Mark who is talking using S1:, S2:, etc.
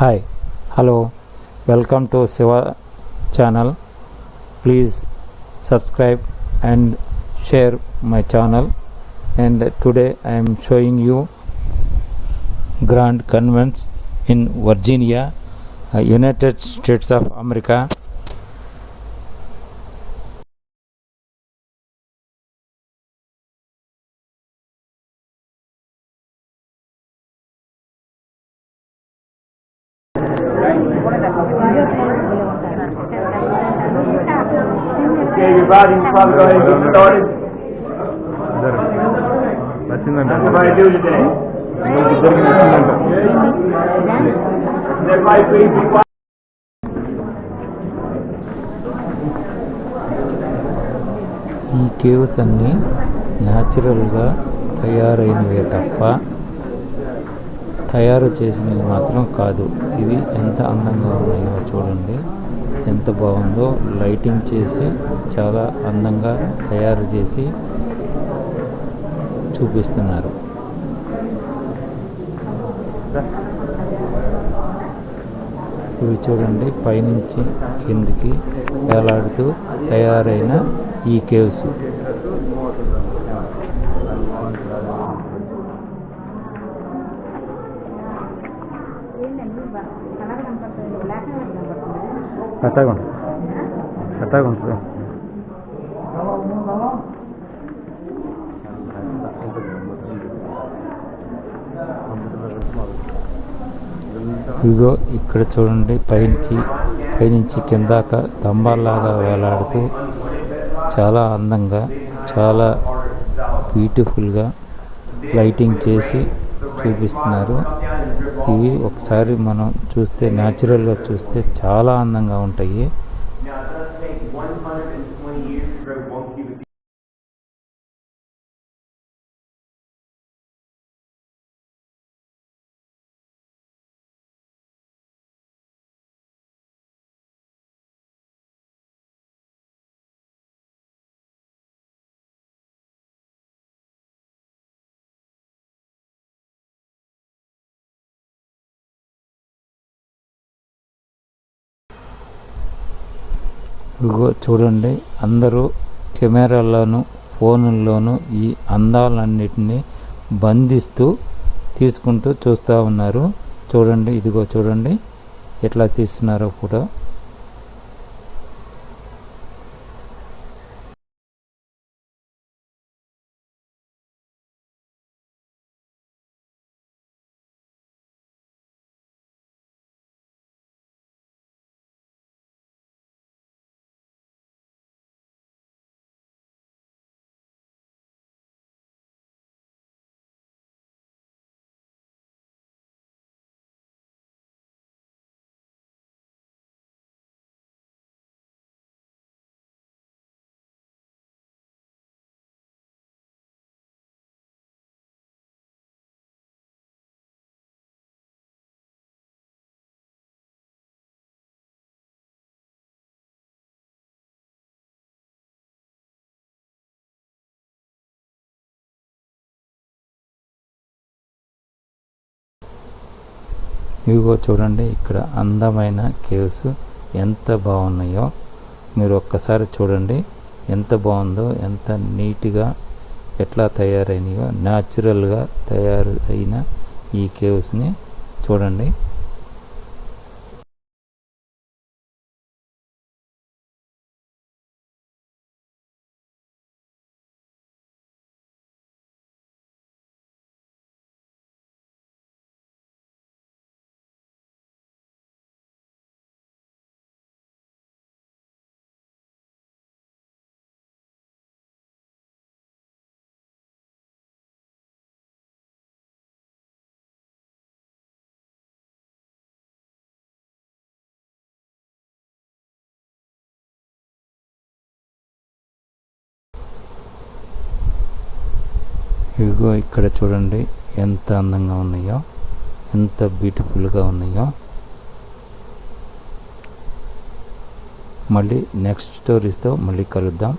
S1: Hi, hello, welcome to Seva channel. Please subscribe and share my channel. And today I am showing you Grand Convents in Virginia, uh, United States of America.
S2: Everybody, you probably go ahead and get started.
S3: వచ్చిందంట
S2: How's everybody do today? Everybody please be quiet.
S1: ఈ caves అన్నీ న్యాచురల్గా తయారైనవే తప్ప తయారు చేసినవి మాత్రం కాదు ఇవి ఎంత అందంగా ఉన్నాయో చూడండి ఎంత బాగుందో లైటింగ్ చేసి చాలా అందంగా తయారు చేసి చూపిస్తున్నారు. ఇవి చూడండి పైనుంచి కిందికి వేలాడుతూ తయారైన ఈ కేవ్స్.
S3: కరెక్ట్గా ఉంటుంది కరెక్ట్గా
S1: ఇదిగో ఇక్కడ చూడండి పైనకి పైనుంచి కిందాక స్తంభాల్లాగా వేలాడుతూ చాలా అందంగా చాలా బ్యూటిఫుల్గా లైటింగ్ చేసి చూపిస్తున్నారు. ఇవి ఒకసారి మనం చూస్తే న్యాచురల్గా చూస్తే చాలా అందంగా ఉంటాయి. చూడండి అందరూ కెమెరాల్లోనూ ఫోనుల్లోనూ ఈ అందాలన్నిటినీ బంధిస్తూ తీసుకుంటూ చూస్తూ ఉన్నారు. చూడండి ఇదిగో చూడండి ఎట్లా తీస్తున్నారో కూడా ఇవిగో చూడండి ఇక్కడ అందమైన కేవ్స్ ఎంత బాగున్నాయో. మీరు ఒక్కసారి చూడండి ఎంత బాగుందో ఎంత నీట్గా ఎట్లా తయారైనయో న్యాచురల్గా తయారు అయిన ఈ కేవ్స్ని చూడండి. ఇవిగో ఇక్కడ చూడండి ఎంత అందంగా ఉన్నాయో ఎంత బ్యూటిఫుల్గా ఉన్నాయో. మళ్ళీ నెక్స్ట్ స్టోరీస్తో మళ్ళీ కలుద్దాం.